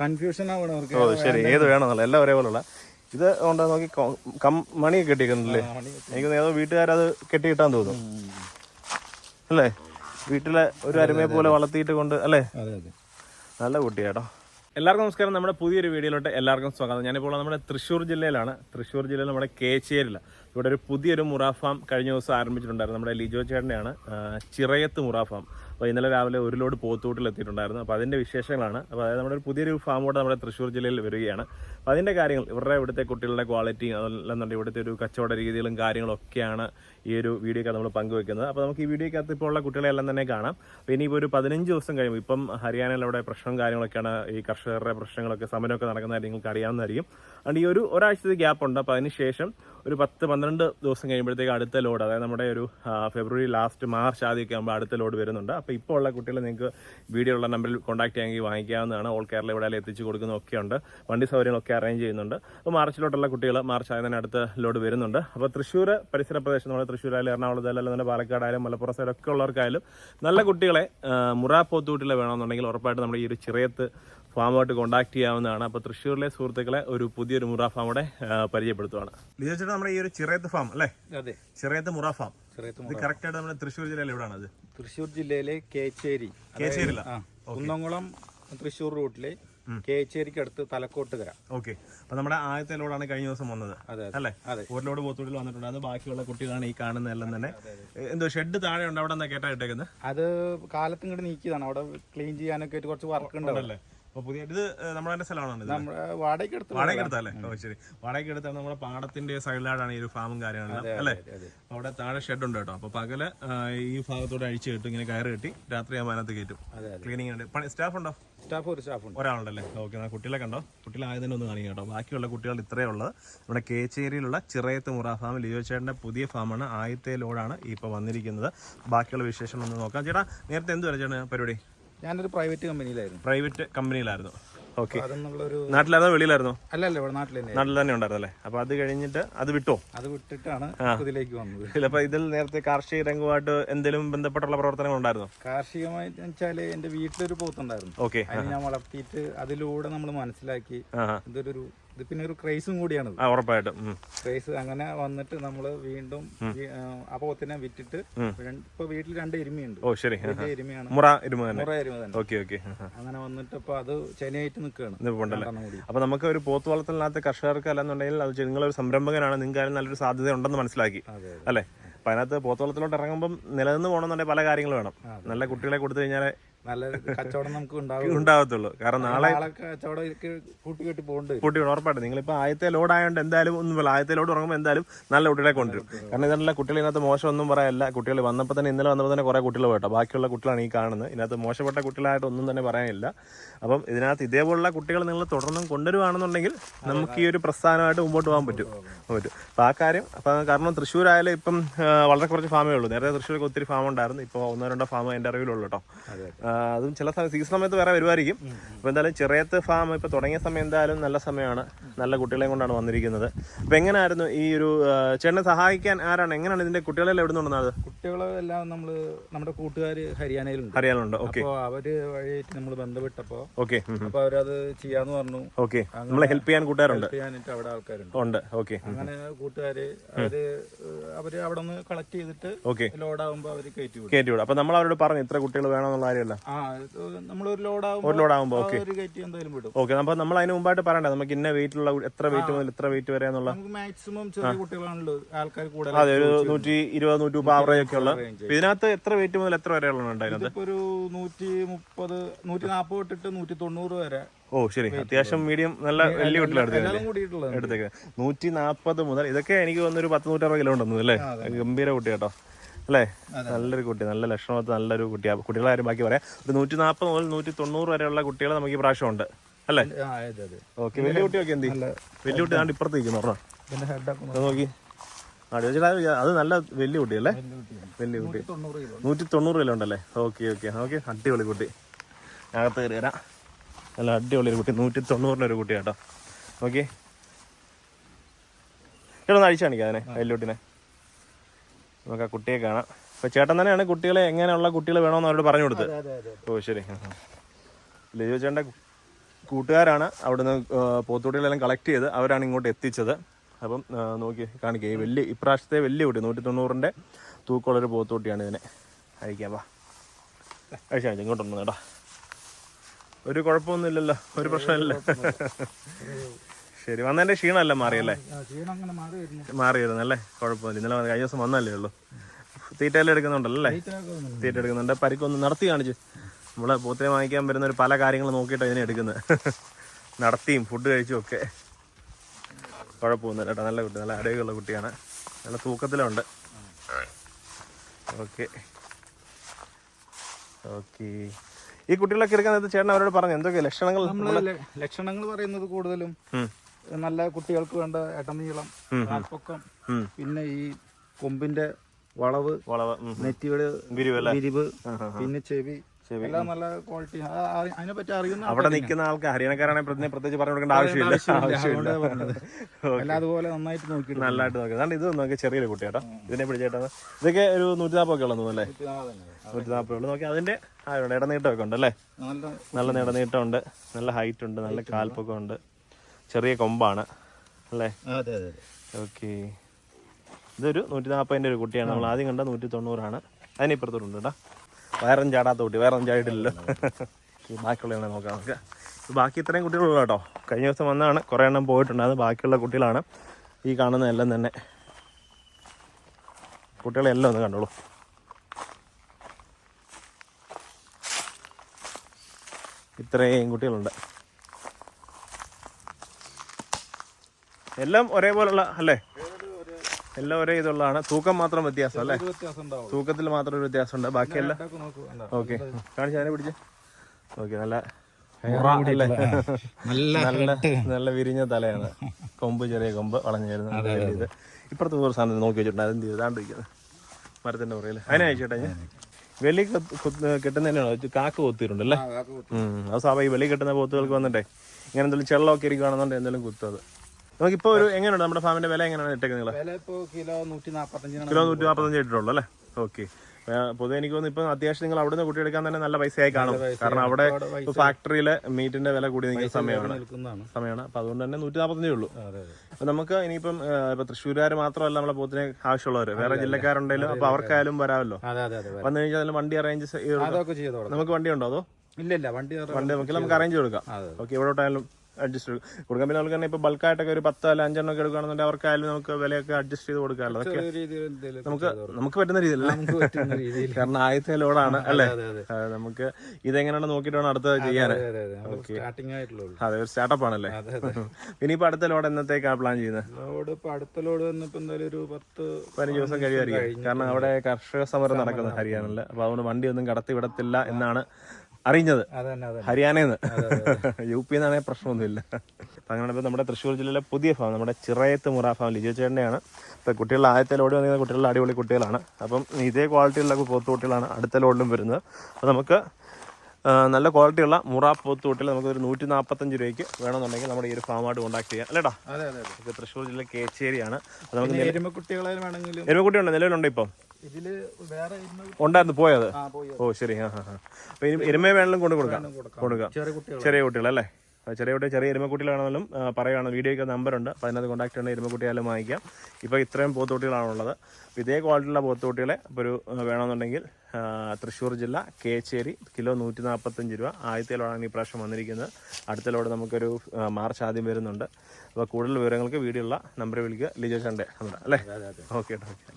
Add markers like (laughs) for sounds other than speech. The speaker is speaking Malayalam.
കൺഫ്യൂഷൻ ആവണം അവർക്ക്. ശരി. ഏത് വേണമെന്നല്ല എല്ലാം ഒരേപോലുള്ള. ഇത് കൊണ്ട് നോക്കി കൊ- മണി കെട്ടിക്കുന്നില്ലേ എനിക്ക് ഏതോ വീട്ടുകാരത് കെട്ടിയിട്ടാൻ തോന്നും അല്ലേ? വീട്ടിലെ ഒരു അരുമയെ പോലെ വളർത്തിയിട്ട് കൊണ്ട് അല്ലേ? അതെ അതെ. നല്ല കുട്ടിയാട്ടോ. എല്ലാവർക്കും നമസ്കാരം. നമ്മുടെ പുതിയൊരു വീഡിയോയിലോട്ട് എല്ലാവർക്കും സ്വാഗതം. ഞാനിപ്പോൾ നമ്മുടെ തൃശ്ശൂർ ജില്ലയിലാണ്. തൃശ്ശൂർ ജില്ലയിൽ നമ്മുടെ കേച്ചേരില ഇവിടെ ഒരു പുതിയൊരു മുറാഫാം കഴിഞ്ഞ ദിവസം ആരംഭിച്ചിട്ടുണ്ടായിരുന്നു. നമ്മുടെ ലിജോ ചേട്ടന്റെയാണ് ആ, ചിറയത്ത് മുറ ഫാം. അപ്പോൾ ഇന്നലെ രാവിലെ ഒരു ലോഡ് പോത്തൂട്ടിൽ എത്തിയിട്ടുണ്ടായിരുന്നു അപ്പോൾ അതിന്റെ വിശേഷങ്ങളാണ്. അപ്പോൾ അതായത് നമ്മുടെ ഒരു പുതിയൊരു ഫാമോട് നമ്മുടെ തൃശ്ശൂർ ജില്ലയിൽ വരികയാണ്. അപ്പോൾ അതിന്റെ കാര്യങ്ങൾ ഇവരുടെ ഇവിടുത്തെ കുട്ടികളുടെ ക്വാളിറ്റി അതല്ലെന്നുണ്ടെങ്കിൽ ഇവിടുത്തെ ഒരു കച്ചവട രീതികളും കാര്യങ്ങളും ഒക്കെയാണ് ഈ ഒരു വീഡിയോക്കകത്ത് നമ്മൾ പങ്കുവെക്കുന്നത്. അപ്പോൾ നമുക്ക് ഈ വീഡിയോക്കകത്ത് ഇപ്പോൾ ഉള്ള കുട്ടികളെല്ലാം തന്നെ കാണാം. അപ്പോൾ ഇനിയിപ്പോൾ ഒരു പതിനഞ്ച് ദിവസം കഴിയുമ്പോൾ ഇപ്പം ഹരിയാനയിൽ അവിടെ കാര്യങ്ങളൊക്കെയാണ് ഈ കർഷകരുടെ പ്രശ്നങ്ങളൊക്കെ സമരമൊക്കെ നടക്കുന്നതായിട്ട് നിങ്ങൾക്ക് അറിയാവുന്നതായിരിക്കും. അതുകൊണ്ട് ഈ ഒരു ഒരാഴ്ചത്തെ ഗ്യാപ്പ് ഉണ്ട്. അപ്പോൾ അതിന് ശേഷം ഒരു പത്ത് പന്ത്രണ്ട് ദിവസം കഴിയുമ്പോഴത്തേക്ക് അടുത്ത ലോഡ് അതായത് നമ്മുടെ ഒരു ഫെബ്രുവരി ലാസ്റ്റ് മാർച്ച് ആദ്യമൊക്കെ ആകുമ്പോൾ അടുത്ത ലോഡ് വരുന്നുണ്ട്. അപ്പോൾ ഇപ്പോൾ ഉള്ള കുട്ടികളെ നിങ്ങൾക്ക് വീഡിയോ ഉള്ള നമ്പറിൽ കോൺടാക്ട് ചെയ്യാമെങ്കിൽ വാങ്ങിക്കാവുന്നതാണ്. ഓൾ കേരള ഇവിടെ എത്തിച്ചു കൊടുക്കുന്നതൊക്കെയുണ്ട്. വണ്ടി സൗകര്യങ്ങളൊക്കെ അറേഞ്ച് ചെയ്യുന്നുണ്ട്. അപ്പോൾ മാർച്ചിലോട്ടുള്ള കുട്ടികൾ മാർച്ച് ആയതിന് അടുത്ത ലോഡ് വരുന്നുണ്ട്. അപ്പോൾ തൃശ്ശൂർ പരിസര പ്രദേശം നമ്മുടെ തൃശ്ശൂരായാലും എറണാകുളത്ത് അല്ലെങ്കിൽ തന്നെ പാലക്കാടായാലും മലപ്പുറം സൈഡൊക്കെ ഉള്ളവർക്കായാലും നല്ല കുട്ടികളെ മുറ വേണമെന്നുണ്ടെങ്കിൽ ഉറപ്പായിട്ട് നമ്മുടെ ഈ ഒരു ചിറയത്ത് ഫാമുമായിട്ട് കോൺടാക്ട് ചെയ്യാവുന്നതാണ്. അപ്പോൾ തൃശ്ശൂരിലെ സുഹൃത്തുക്കളെ ഒരു പുതിയൊരു മുറ ഫാമോടെ പരിചയപ്പെടുത്തുവാണ്. ലിജോ ചേട്ടാ നമ്മുടെ ഈ ഒരു ചിറയത്ത് ഫാം അല്ലേ? അതെ. ചിറയത്ത് മുറാ ഫാം ചെറിയത്തും ഇത് കറക്റ്റ് ആയിട്ട് നമ്മുടെ തൃശ്ശൂർ ജില്ലയിൽ എവിടെയാണ് അത്? തൃശ്ശൂർ ജില്ലയിലെ കേച്ചേരി. കേച്ചേരി കുന്നംകുളം തൃശ്ശൂർ റൂട്ടിലെ കേച്ചേരിക്ക് അടുത്ത് തലക്കോട്ടുകര. ഓക്കെ. അപ്പൊ നമ്മുടെ ആദ്യത്തെ ലോഡാണ് കഴിഞ്ഞ ദിവസം വന്നത്. അതെ, അല്ലേ? അതെ. ഒരു ലോഡ് പോത്തൂടിൽ വന്നിട്ടുണ്ട്. അത് ബാക്കിയുള്ള കുട്ടികളാണ് ഈ കാണുന്ന എല്ലാം തന്നെ. എന്തോ ഷെഡ് താഴെ ഉണ്ട്. അവിടെ കേട്ടാ ഇട്ടേക്കുന്നത് അത് കാലത്തും ഇങ്ങോട്ട് നീക്കിയതാണ്. അവിടെ ക്ലീൻ ചെയ്യാനൊക്കെ ആയിട്ട് കുറച്ച് വർക്ക് ഉണ്ടല്ലേ. അല്ലേ പുതിയ ഇത് നമ്മുടെ സ്ഥലമാണോ ഇത്? നമ്മുടെ വാടകയ്ക്ക് എടുത്ത് വാടക എടുത്തല്ലേ ഓ ശരി. നമ്മുടെ പാടത്തിന്റെ സൈഡിലായിട്ടാണ് ഈ ഒരു ഫാമും കാര്യങ്ങളും അല്ലേ? അവിടെ താഴെ ഷെഡ് ഉണ്ട് കേട്ടോ. അപ്പൊ പകൽ ഈ ഭാഗത്തോടെ അഴിച്ചു കെട്ടും. ഇങ്ങനെ കയറി കെട്ടി രാത്രി ആകുമ്പോൾ അതിനകത്ത് കയറ്റും. ക്ലീനിങ് ഉണ്ട്. സ്റ്റാഫ് ഉണ്ടോ സ്റ്റാഫ് ഒരു സ്റ്റാഫ് ഉണ്ട്. ഒരാളുണ്ടല്ലേ? ഓക്കെ ആ കുട്ടികളെ കണ്ടോ? കുട്ടികളെ ആയതിനെ ഒന്ന് കാണിക്കാം കേട്ടോ. ബാക്കിയുള്ള കുട്ടികൾ ഇത്രയേ ഉള്ളത് നമ്മുടെ കേച്ചേരിയിലുള്ള ചിറയത്ത് മുറ ഫാം ലിയോ ചേട്ടന്റെ പുതിയ ഫാമാണ് ആദ്യത്തെ ലോഡാണ് ഇപ്പോൾ വന്നിരിക്കുന്നത്. ബാക്കിയുള്ള വിശേഷം ഒന്ന് നോക്കാം. ചേട്ടാ നേരത്തെ എന്ത് ചേട്ടാ പരിപാടി? ഞാനൊരു പ്രൈവറ്റ് കമ്പനിയിലായിരുന്നു പ്രൈവറ്റ് കമ്പനിയിലായിരുന്നു ഓക്കെ. അപ്പൊ നാട്ടിലായിരുന്നോ വെളിയിലായിരുന്നോ? അല്ല അല്ല ഇവിടെ നാട്ടിൽ നാട്ടിൽ തന്നെ ഉണ്ടായിരുന്നല്ലേ? അപ്പൊ അത് കഴിഞ്ഞിട്ട് അത് വിട്ടോ? അത് വിട്ടിട്ടാണ് ഇതിലേക്ക് വന്നത്. അപ്പോൾ ഇതിൽ നേരത്തെ കാർഷിക രംഗമായിട്ട് എന്തെങ്കിലും ബന്ധപ്പെട്ടുള്ള പ്രവർത്തനങ്ങൾ ഉണ്ടായിരുന്നോ? കാർഷികമായി വെച്ചാൽ എന്റെ വീട്ടിലൊരു പോത്തുണ്ടായിരുന്നു. ഓക്കെ. ഞാൻ വളർത്തിയിട്ട് അതിലൂടെ നമ്മൾ മനസ്സിലാക്കി ഇതൊരു ഇത് പിന്നെ ഒരു ക്രൈസും കൂടിയാണ് ആ ഉറപ്പായിട്ടും. ക്രൈസ് അങ്ങനെ വന്നിട്ട് നമ്മൾ വീണ്ടും അപ്പത്തിനെ വിറ്റിട്ട് ഇപ്പൊ വീട്ടിൽ രണ്ട് എരുമയുണ്ട്. ഓ ശരി. എരുമയാണ്. മുറ മുറ എരുമ തന്നെ. Okay okay. അങ്ങനെ വന്നിട്ട് ഇപ്പൊ അത് ചെനയായിട്ട് നിൽക്കുകയാണ്. അപ്പൊ നമുക്ക് ഒരു പോത്ത് വളർത്തലിനകത്ത് കർഷകർക്ക് അല്ലെന്നുണ്ടെങ്കിൽ അത് നിങ്ങളൊരു സംരംഭകനാണ്. നിങ്ങൾക്ക് നല്ലൊരു സാധ്യത ഉണ്ടെന്ന് മനസ്സിലാക്കി. അല്ലേ? അപ്പൊ അതിനകത്ത് പോത്തോളത്തിലോട്ട് ഇറങ്ങുമ്പോൾ ഇറങ്ങുമ്പം നിലനിന്ന് പോകണമെന്നുണ്ടെങ്കിൽ പല കാര്യങ്ങളും വേണം. നല്ല കുട്ടികളെ കൊടുത്തു കഴിഞ്ഞാൽ നല്ല കച്ചവടം നമുക്ക് ഉണ്ടാവും. ഉണ്ടാവത്തുള്ളൂ. കാരണം നാളെ കൂട്ടി കെട്ടി പോകേണ്ടി. വരും കുട്ടി ഉറപ്പായിട്ട്. നിങ്ങളിപ്പോൾ ആദ്യത്തെ ലോഡ് ആയതുകൊണ്ട് എന്തായാലും ഒന്നുമില്ല ആദ്യത്തെ ലോഡ് ഉറങ്ങുമ്പോൾ എന്തായാലും നല്ല കുട്ടികളെ കൊണ്ടുവരും. കാരണം ഇതല്ല കുട്ടികൾ ഇതിനകത്ത് മോശം ഒന്നും പറയാനില്ല കുട്ടികൾ വന്നപ്പോൾ തന്നെ ഇന്നലെ വന്നപ്പോൾ തന്നെ കുറേ കുട്ടികൾ പോട്ടോ ബാക്കിയുള്ള കുട്ടികളാണ് ഈ കാണുന്നത്. ഇതിനകത്ത് മോശപ്പെട്ട കുട്ടികളായിട്ട് ഒന്നും തന്നെ പറയാനില്ല. അപ്പം ഇതിനകത്ത് ഇതേപോലുള്ള കുട്ടികൾ നിങ്ങൾ തുടർന്നും കൊണ്ടുവരുവാണെന്നുണ്ടെങ്കിൽ നമുക്ക് ഈ ഒരു പ്രസ്ഥാനമായിട്ട് മുമ്പോട്ട് പോകാൻ പറ്റും. പറ്റും. അപ്പോൾ ആ കാര്യം അപ്പം കാരണം തൃശ്ശൂരായാലും ഇപ്പം വളരെ കുറച്ച് ഫാമേ ഉള്ളൂ. നേരത്തെ തൃശ്ശൂരൊക്കെ ഒത്തിരി ഫാം ഉണ്ടായിരുന്നു ഇപ്പോൾ ഒന്നോ രണ്ടോ ഫാം എന്റെ അറിവിലുള്ളൂ കേട്ടോ. അതെ. ചില സമയം സീസൺ സമയത്ത് വേറെ വരുമായിരിക്കും. അപ്പോൾ എന്തായാലും ചെറിയത്ത് ഫാം ഇപ്പോൾ തുടങ്ങിയ സമയം എന്തായാലും നല്ല സമയമാണ്. നല്ല കുട്ടികളെയും കൊണ്ടാണ് വന്നിരിക്കുന്നത്. അപ്പോൾ എങ്ങനെയായിരുന്നു ഈ ഒരു ചേട്ടനെ സഹായിക്കാൻ ആരാണ്? എങ്ങനെയാണ് ഇതിന്റെ കുട്ടികളെല്ലാം എവിടെ നിന്ന് വന്നത് കുട്ടികളെല്ലാം നമ്മൾ നമ്മുടെ കൂട്ടുകാർ ഹരിയാനയിലുണ്ട്. അറിയാനുണ്ട് ഓക്കെ. അവർ വഴിയായിട്ട് നമ്മൾ ബന്ധപ്പെട്ടപ്പോൾ ഓക്കെ. അപ്പോൾ അവരത് ചെയ്യാന്ന് പറഞ്ഞു. ഓക്കെ. നമ്മളെ ഹെൽപ്പ് ചെയ്യാൻ കൂട്ടുകാരുണ്ട്. ചെയ്യാനായിട്ട് അവിടെ ആൾക്കാരുണ്ട്. ഉണ്ട്. ഓക്കെ. അങ്ങനെ കൂട്ടുകാർ അവർ അവർ അവിടെ നിന്ന് കളക്ട് ചെയ്തിട്ട് ഓക്കെ. ലോഡാകുമ്പോൾ അവർ കയറ്റി വിടും. കയറ്റി വിടും. അപ്പോൾ നമ്മൾ അവരോട് പറഞ്ഞു ഇത്ര കുട്ടികൾ വേണമെന്നുള്ള കാര്യമല്ല. ഒരു ലോഡ് ആകുമ്പോൾ ഓക്കെ ഓക്കെ അപ്പോൾ നമ്മൾ അതിന് മുമ്പായിട്ട് പറയണ്ടേ. നമുക്ക് ഇന്ന വെയിറ്റുള്ള എത്ര വെയിറ്റ് മുതൽ എത്ര വെയിറ്റ് വരെ എന്നുള്ള മാക്സിമം ചെറിയ കുട്ടികളാണല്ലോ ആൾക്കാർ കൂടുതൽ അതെ ഒരു നൂറ്റി ഇരുപത് നൂറ്റി മുപ്പത് ആവറേജ് ഒക്കെ ഉള്ള ഇതിനകത്ത് എത്ര വെയിറ്റ് മുതൽ എത്ര വരെ ഉള്ള അതിനകത്ത്? ഒരു നൂറ്റി മുപ്പത് നൂറ്റി നാപ്പത് തൊട്ടിട്ട് നൂറ്റി തൊണ്ണൂറ് വരെ ഓ ശരി. അത്യാവശ്യം മീഡിയം നല്ല വലിയ കുട്ടികളെടുത്ത് എല്ലാം കൂടിയിട്ടുള്ളത് എടുത്തേക്ക്. നൂറ്റി നാൽപ്പത് മുതൽ ഇതൊക്കെ എനിക്ക് തോന്നുന്നു ഒരു പത്ത് നൂറ്ററുപത് കിലോ ഉണ്ടെന്ന് അല്ലേ? ഗംഭീര കുട്ടി കേട്ടോ. അല്ലേ? നല്ലൊരു കുട്ടി നല്ല ലക്ഷണമൊക്കെ നല്ലൊരു കുട്ടി. കുട്ടികളെ കാര്യം ബാക്കി പറയാം. ഒരു നൂറ്റി നാൽപ്പത് മുതൽ നൂറ്റി തൊണ്ണൂറ് വരെയുള്ള കുട്ടികൾ നമുക്ക് ഈ പ്രാവശ്യം ഉണ്ട് അല്ലേ ഓക്കെ വലിയ കുട്ടിയൊക്കെ എന്ത് ചെയ്യും? വലിയ കുട്ടി ആണ്ട് ഇപ്പുറത്ത് നിൽക്കുന്നു പറഞ്ഞോ? നോക്കി. അത് നല്ല വലിയ കുട്ടി അല്ലേ? വലിയ കുട്ടി നൂറ്റി തൊണ്ണൂറ് കിലോ. ഉണ്ടല്ലേ? ഓക്കെ ഓക്കെ ഓക്കെ അടിപൊളി കുട്ടി. അകത്ത് കയറി വരാം. നല്ല അടിപൊളി ഒരു കുട്ടി. നൂറ്റി തൊണ്ണൂറിന്റെ ഒരു കുട്ടി കേട്ടോ ഓക്കെ ഇവിടെ ഒന്ന് അഴിച്ചു കാണിക്കാം അതിനെ വെല്ലുട്ടിനെ നമുക്ക് ആ കുട്ടിയെ കാണാം. അപ്പോൾ ചേട്ടൻ തന്നെയാണ് കുട്ടികളെ എങ്ങനെയുള്ള കുട്ടികൾ വേണമെന്ന് അവരോട് പറഞ്ഞു കൊടുത്തത്. ഓ ശരി. ലിജോ ചേട്ടന്റെ കൂട്ടുകാരാണ് അവിടുന്ന് പോത്തുകുട്ടികളെല്ലാം കളക്ട് ചെയ്ത് അവരാണ് ഇങ്ങോട്ട് എത്തിച്ചത്. അപ്പം നോക്കി കാണിക്കുക ഈ വലിയ ഇപ്രാവശ്യത്തെ വലിയ കുട്ടി നൂറ്റി തൊണ്ണൂറിന്റെ തൂക്കമുള്ളൊരു പോത്തുകുട്ടിയാണ് ഇതിനെ. അയക്കാം വാ. അയച്ചാ ഇങ്ങോട്ടൊന്നും കേട്ടോ. ഒരു കുഴപ്പമൊന്നുമില്ലല്ലോ ഒരു പ്രശ്നമില്ല ശരി. വന്നതിന്റെ ക്ഷീണമല്ല മാറിയല്ലേ? മാറിയിരുന്നു. വരുന്നല്ലേ കുഴപ്പമില്ല. ഇന്നലെ കഴിഞ്ഞ ദിവസം വന്നല്ലേ ഉള്ളൂ. തീറ്റയെല്ലാം എടുക്കുന്നുണ്ടല്ലോ അല്ലേ? തീറ്റ എടുക്കുന്നുണ്ട്. പരിക്കൊന്ന് നടത്തി കാണിച്ച്. നമ്മളെ പോത്തിനെ വാങ്ങിക്കാൻ വരുന്ന ഒരു പല കാര്യങ്ങൾ നോക്കിയിട്ട് ഇതിനെ എടുക്കുന്നത്. നടത്തിയും ഫുഡ് കഴിച്ചും ഒക്കെ. കുഴപ്പമൊന്നുമില്ല കേട്ടോ. നല്ല കുട്ടി നല്ല അടയുള്ള കുട്ടിയാണ്. നല്ല തൂക്കത്തിലുണ്ട്. ഓക്കെ. ഓക്കെ. ഈ കുട്ടികളൊക്കെ എടുക്കാൻ ചേട്ടൻ അവരോട് പറഞ്ഞു. എന്തൊക്കെ ലക്ഷണങ്ങൾ? ലക്ഷണങ്ങൾ പറയുന്നത് കൂടുതലും. നല്ല കുട്ടികൾക്ക് വേണ്ട ഇടനീളം കാൽപ്പൊക്കം പിന്നെ ഈ കൊമ്പിന്റെ വളവ് വളവ്. നെറ്റിയുടെ വിരിവ് പിന്നെ ചെവി എല്ലാം നല്ല ക്വാളിറ്റി. അതിനെ പറ്റി അറിയുന്ന അവിടെ നിൽക്കുന്ന ആൾക്ക് ഹരിയാനക്കാരാണെങ്കിൽ പ്രത്യേകം പ്രത്യേകിച്ച് പറഞ്ഞു കൊടുക്കേണ്ട ആവശ്യമില്ല. ആവശ്യമില്ല. അതുകൊണ്ടാ പറഞ്ഞത്. (laughs) അല്ല അതുപോലെ നന്നായിട്ട് നല്ലതായിട്ട് നോക്കി. അതാണ് ഇത് നോക്കി ചെറിയൊരു കുട്ടിയാട്ടോ ഇതിനെ പിടിച്ചേട്ടാ ഇതൊക്കെ ഒരു നൂറ്റി നാൽപ്പൊക്കെ ഉള്ളു തോന്നുന്നു അല്ലേ? നൂറ്റി നാൽപ്പത് ഉള്ളു. നോക്കി അതിന്റെ ഇടനീട്ടമൊക്കെ ഉണ്ട് അല്ലേ? നല്ല ഇടനീട്ടമുണ്ട്. നല്ല ഹൈറ്റ് ഉണ്ട് നല്ല കാൽപ്പൊക്കെ ഉണ്ട്. ചെറിയ കൊമ്പാണ് അല്ലേ? ഓക്കെ. ഇതൊരു നൂറ്റി നാൽപ്പതിന്റെ ഒരു കുട്ടിയാണ്. നമ്മൾ ആദ്യം കണ്ട നൂറ്റി തൊണ്ണൂറാണ് അതിനിപ്പുറത്തോട്ടുണ്ട് കേട്ടോ. വയറും ചാടാത്ത കുട്ടി വേറൊന്നും ചാടിയിട്ടില്ലല്ലോ. ബാക്കിയുള്ളതാണ് നോക്കാം നമുക്ക്. ബാക്കി ഇത്രയും കുട്ടികളുള്ളൂ കേട്ടോ. കഴിഞ്ഞ ദിവസം വന്നതാണ്. കുറേ എണ്ണം പോയിട്ടുണ്ട്. അത് ബാക്കിയുള്ള കുട്ടികളാണ്. ഈ കാണുന്ന എല്ലാം തന്നെ. കുട്ടികളെല്ലാം ഒന്ന് കണ്ടോളൂ. ഇത്രയും കുട്ടികളുണ്ട്. എല്ലാം ഒരേപോലുള്ള അല്ലേ? എല്ലാം ഒരേ ഇതുള്ളതാണ്. തൂക്കം മാത്രം വ്യത്യാസം അല്ലേ? തൂക്കത്തിൽ മാത്രം ഒരു വ്യത്യാസം ഉണ്ട് ബാക്കിയെല്ലാം? ഓക്കെ. കാണിച്ചു അതിനെ പിടിച്ച്. ഓക്കെ നല്ല നല്ല നല്ല നല്ല വിരിഞ്ഞ തലയാണ്. കൊമ്പ് ചെറിയ കൊമ്പ് വളഞ്ഞു വരുന്ന ഇത് ഇപ്പുറത്ത് ഒരു സാധനം നോക്കി വെച്ചിട്ടുണ്ട്. അതെന്ത് ചെയ്ത്? ദാണ്ട് ഇരിക്കുന്നത് മരത്തിന്റെ പുറകിൽ അതിനെ അയച്ചോട്ടെ ഞാൻ. വെളി കെട്ടുന്നതന്നെയാണോ കാക്ക കൊത്തിയിട്ടുണ്ട് അല്ലേ. അത് സ്വാഭാവികം വെളി കെട്ടുന്ന പോത്തുകൾക്ക് വന്നിട്ടേ ഇങ്ങനെ എന്തെങ്കിലും ചെള്ളമൊക്കെ ഇരിക്കുകയാണെന്നുണ്ടെങ്കിൽ എന്തെങ്കിലും കുത്തും അത്. നമുക്കിപ്പോൾ ഒരു എങ്ങനെയുണ്ട്? നമ്മുടെ ഫാമിന്റെ വില എങ്ങനെയാണ് ഇട്ടേക്കുന്നത്? നിങ്ങൾ വില ഇപ്പോ കിലോ നൂറ്റി നാപ്പത്തഞ്ചിനാണ് കിലോ നൂറ്റി നാൽപ്പത്തഞ്ച് ഇട്ടിട്ടുള്ളൂ അല്ലേ? ഓക്കെ പൊതുവെ എനിക്ക് തോന്നുന്നു ഇപ്പം അത്യാവശ്യം നിങ്ങൾ അവിടുന്ന് കുട്ടി എടുക്കാൻ തന്നെ നല്ല പൈസയായി കാണും. കാരണം അവിടെ ഫാക്ടറിയിലെ മീറ്റിന്റെ വില കൂടി നിൽക്കുന്ന സമയമാണ്. സമയമാണ്. അപ്പൊ അതുകൊണ്ട് തന്നെ നൂറ്റി നാൽപ്പത്തഞ്ചേ ഉള്ളൂ അപ്പൊ നമുക്ക് ഇനിയിപ്പം ഇപ്പൊ തൃശ്ശൂരുകാർ മാത്രമല്ല നമ്മളെ പോത്തിനെ ആവശ്യമുള്ളവർ വേറെ ജില്ലക്കാരുണ്ടെങ്കിലും അപ്പൊ അവർക്കായാലും വരാമല്ലോ. വന്നു കഴിഞ്ഞാൽ വണ്ടി അറേഞ്ച് നമുക്ക് വണ്ടി ഉണ്ടോ അതോ? ഇല്ല ഇല്ല വണ്ടി വണ്ടി നമുക്ക് നമുക്ക് അറേഞ്ച് കൊടുക്കാം. ഓക്കെ ഓക്കെ എവിടോട്ടായാലും അഡ്ജസ്റ്റ് കൊടുക്കാം പിന്നെ നമുക്ക് തന്നെ ഇപ്പൊ ബൾക്കായിട്ടൊക്കെ ഒരു പത്ത് അല്ല അഞ്ചെണ്ണം ഒക്കെ എടുക്കുകയാണെന്നുണ്ടെങ്കിൽ അവർക്കായാലും നമുക്ക് വിലയൊക്കെ അഡ്ജസ്റ്റ് ചെയ്ത് കൊടുക്കാമല്ലോ അതൊക്കെ നമുക്ക് നമുക്ക് പറ്റുന്ന രീതിയിലല്ലേ? രീതിയിൽ. (laughs) കാരണം ആദ്യത്തെ ലോഡാണ് അല്ലേ? നമുക്ക് ഇതെങ്ങനെയാണ് നോക്കിയിട്ട് വേണം അടുത്തത് ചെയ്യാൻ അതെ ഒരു സ്റ്റാർട്ടപ്പ് ആണല്ലേ? അതെ അതെ. (laughs) ഇനിയിപ്പോ അടുത്ത ലോഡ് എന്നത്തേക്കാണ് പ്ലാൻ ചെയ്യുന്നത് ലോഡ് ഇപ്പൊ അടുത്ത ലോഡ് എന്തായാലും ഒരു പത്ത് പതിനഞ്ച് ദിവസം കഴിയുമായിരിക്കും. കാരണം അവിടെ കർഷക സമരം നടക്കുന്നത് ഹരിയാനയിൽ അപ്പൊ അതുകൊണ്ട് വണ്ടി ഒന്നും കടത്തി വിടത്തില്ല എന്നാണ് അറിഞ്ഞത്. ഹരിയാനയിൽ നിന്ന് (laughs) യു പി എന്നാണെങ്കിൽ പ്രശ്നമൊന്നുമില്ല. അപ്പം അങ്ങനെ ഇപ്പോൾ നമ്മുടെ തൃശ്ശൂർ ജില്ലയിലെ പുതിയ ഫാം നമ്മുടെ ചിറയത്ത് മുറ ഫാം ലിജോ ചേട്ടന്റെയാണ് ഇപ്പോൾ കുട്ടികളുടെ ആദ്യത്തെ ലോഡ് വന്നിരിക്കുന്ന കുട്ടികളുടെ അടിപൊളി കുട്ടികളാണ്. അപ്പം ഇതേ ക്വാളിറ്റിയുള്ള പോത്ത് കുട്ടികളാണ് അടുത്ത ലോഡിലും വരുന്നത്. അപ്പോൾ നമുക്ക് നല്ല ക്വാളിറ്റിയുള്ള മുറ പോത്ത് നമുക്കൊരു നൂറ്റി നാൽപ്പത്തഞ്ച് രൂപയ്ക്ക് വേണമെന്നുണ്ടെങ്കിൽ നമ്മുടെ ഈ ഒരു ഫാമായിട്ട് കോൺടാക്ട് ചെയ്യാം. അല്ലേടാ? അതെ അതെ ഇത് തൃശ്ശൂർ ജില്ല കേച്ചേരിയാണ്. നമുക്ക് എരുമക്കുട്ടി ഉണ്ട് നിലവിലുണ്ട് ഇപ്പം? എരുമ ഉണ്ടായിരുന്നു പോയത്? ഓ ശരി. ആ ഹാ ഇനി എരുമയെ വേണമെങ്കിലും കൊണ്ട് കൊടുക്കാം. കൊടുക്കാം. ചെറിയ കുട്ടികൾ അല്ലേ? ചെറിയ കുട്ടി ചെറിയ എരുമക്കുട്ടികളാണെങ്കിലും ആണെങ്കിലും പറയുകയാണ് വീഡിയോയ്ക്ക് നമ്പറുണ്ട്. അപ്പോൾ അതിനകത്ത് കോൺടാക്ട് ചെയ്യണ എരുമക്കുട്ടിയാലും വാങ്ങിക്കാം. ഇപ്പോൾ ഇത്രയും പോത്തുകുട്ടികളാണുള്ളത്. ഇതേ ക്വാളിറ്റിയുള്ള പോത്തുകുട്ടികളെ ഇപ്പോൾ ഒരു വേണമെന്നുണ്ടെങ്കിൽ തൃശ്ശൂർ ജില്ല കേച്ചേരി കിലോ നൂറ്റി നാൽപ്പത്തഞ്ച് രൂപ. ആദ്യത്തെ ലോഡാണ് ഈ പ്രാവശ്യം വന്നിരിക്കുന്നത്. അടുത്ത ലോഡ് നമുക്കൊരു മാർച്ച് ആദ്യം വരുന്നുണ്ട്. അപ്പോൾ കൂടുതൽ വിവരങ്ങൾക്ക് വീഡിയോ ഉള്ള നമ്പറിൽ വിളിക്കുക. ലിജോ ചണ്ടേ നമ്മുടെ അല്ലേ? Okay okay.